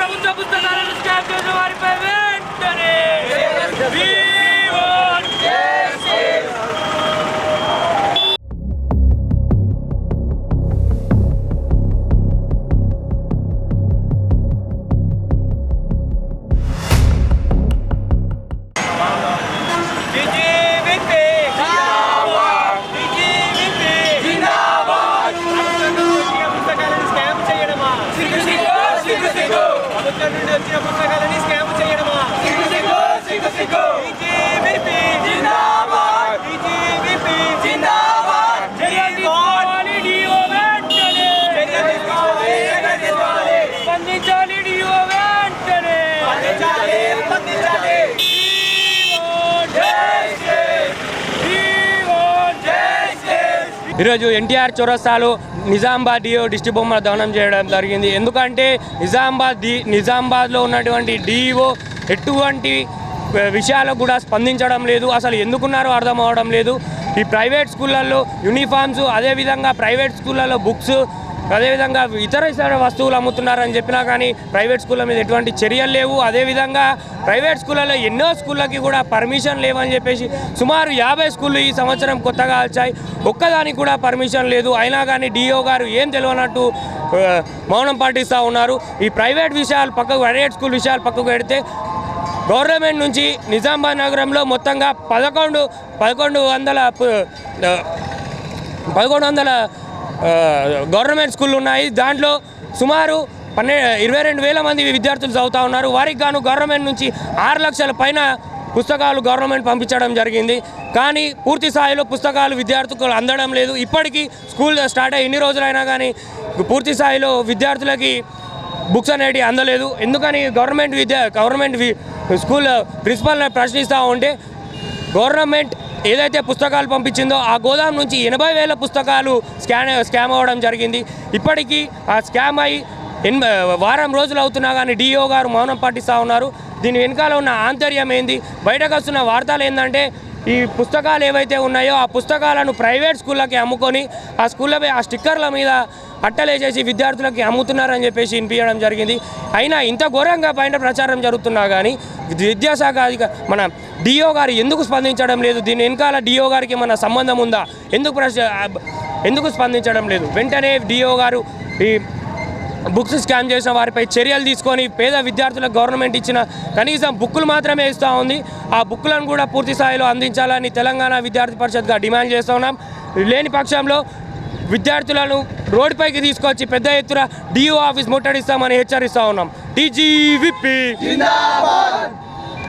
ప్రభుత్వ పుస్తకాలను స్కాన్ చేసిన వారిపై ప్రభుత్వం నుండి వచ్చిన పుస్తకాలని స్కామ్ చేయడమా? వెంటనే. స్పందించాలి ఈరోజు ఎన్టీఆర్ చౌరస్తాలో నిజామాబాద్ డిఓ డిస్టిక్ బొమ్మల దహనం చేయడం జరిగింది. ఎందుకంటే నిజామాబాద్ డి నిజామాబాద్లో ఉన్నటువంటి డిఈఓ ఎటువంటి విషయాలకు కూడా స్పందించడం లేదు. అసలు ఎందుకున్నారో అర్థం అవడం లేదు. ఈ ప్రైవేట్ స్కూళ్ళల్లో యూనిఫామ్స్ అదేవిధంగా ప్రైవేట్ స్కూళ్ళల్లో బుక్స్ అదేవిధంగా ఇతర ఇతర వస్తువులు అమ్ముతున్నారని చెప్పినా కానీ ప్రైవేట్ స్కూళ్ళ మీద ఎటువంటి చర్యలు లేవు. అదేవిధంగా ప్రైవేట్ స్కూళ్ళలో ఎన్నో స్కూళ్ళకి కూడా పర్మిషన్ లేవని చెప్పేసి సుమారు యాభై స్కూళ్ళు ఈ సంవత్సరం కొత్తగా వచ్చాయి ఒక్కదానికి కూడా పర్మిషన్ లేదు. అయినా కానీ డిఓ గారు ఏం తెలియనట్టు మౌనం పాటిస్తూ ఉన్నారు. ఈ ప్రైవేట్ విషయాలు పక్కకు ప్రైవేట్ స్కూల్ విషయాలు పక్కకు పెడితే గవర్నమెంట్ నుంచి నిజామాబాద్ నగరంలో మొత్తంగా పదకొండు పదకొండు వందల పదకొండు వందల గవర్నమెంట్ స్కూళ్ళు ఉన్నాయి. దాంట్లో సుమారు పన్నె ఇరవై రెండు వేల మంది విద్యార్థులు చదువుతూ ఉన్నారు. వారికి గాను గవర్నమెంట్ నుంచి ఆరు లక్షల పైన పుస్తకాలు గవర్నమెంట్ పంపించడం జరిగింది. కానీ పూర్తి స్థాయిలో పుస్తకాలు విద్యార్థులకు అందడం లేదు. ఇప్పటికీ స్కూల్ స్టార్ట్ అయ్యి ఎన్ని రోజులైనా కానీ పూర్తి స్థాయిలో విద్యార్థులకి బుక్స్ అనేవి అందలేదు. ఎందుకని గవర్నమెంట్ విద్య గవర్నమెంట్ స్కూల్ ప్రిన్సిపల్ని ప్రశ్నిస్తూ ఉంటే గవర్నమెంట్ ఏదైతే పుస్తకాలు పంపించిందో ఆ గోదాం నుంచి ఎనభై వేల పుస్తకాలు స్కాన్ స్కామ్ అవ్వడం జరిగింది. ఇప్పటికీ ఆ స్కామ్ అయి వారం రోజులు అవుతున్నా కానీ డిఓ గారు మౌనం పాటిస్తూ ఉన్నారు. దీని వెనకాల ఉన్న ఆంతర్యం ఏంది? బయటకు వస్తున్న వార్తలు ఏంటంటే ఈ పుస్తకాలు ఏవైతే ఉన్నాయో ఆ పుస్తకాలను ప్రైవేట్ స్కూళ్ళకి అమ్ముకొని ఆ స్కూళ్ళపై ఆ స్టిక్కర్ల మీద అట్టలేసేసి విద్యార్థులకి అమ్ముతున్నారని చెప్పేసి వినిపించడం జరిగింది. అయినా ఇంత ఘోరంగా బయట ప్రచారం జరుగుతున్నా కానీ విద్యాశాఖ మన డిఓ గారు ఎందుకు స్పందించడం లేదు? దీని వెనకాల డిఓ గారికి మన సంబంధం ఉందా? ఎందుకు ఎందుకు స్పందించడం లేదు? వెంటనే డిఓ గారు ఈ బుక్స్ స్కామ్ చేసిన వారిపై చర్యలు తీసుకొని పేద విద్యార్థులకు గవర్నమెంట్ ఇచ్చిన కనీసం బుక్కులు మాత్రమే ఇస్తూ ఉంది. ఆ బుక్కులను కూడా పూర్తి స్థాయిలో అందించాలని తెలంగాణ విద్యార్థి పరిషత్గా డిమాండ్ చేస్తున్నాం. లేని పక్షంలో విద్యార్థులను రోడ్డుపైకి తీసుకొచ్చి పెద్ద ఎత్తున డిఓ ఆఫీస్ ముట్టడిస్తామని హెచ్చరిస్తా ఉన్నాం. టీజీవిపి